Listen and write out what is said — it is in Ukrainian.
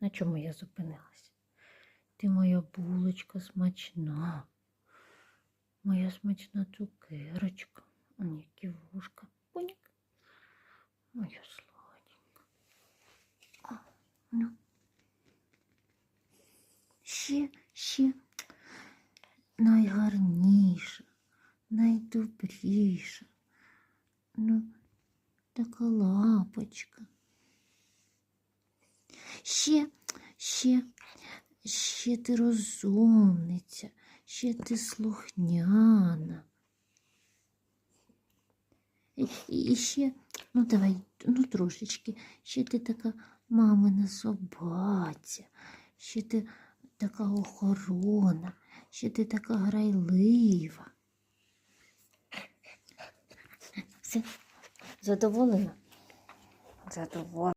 На чому я зупинилась? Ти моя булочка смачна. Моя смачна цукерочка. А які вушка. Пуньк. Моя сладенька. А, ну. Ще, ще найгарніша, найдобріша. Ну, така лапочка. Ще, ще, ще ти розумниця, ще ти слухняна. І, і ще, ну давай, ну трошечки, ще ти така мамина собаця, ще ти така охорона, ще ти така грайлива. Все, задоволена? Задоволена.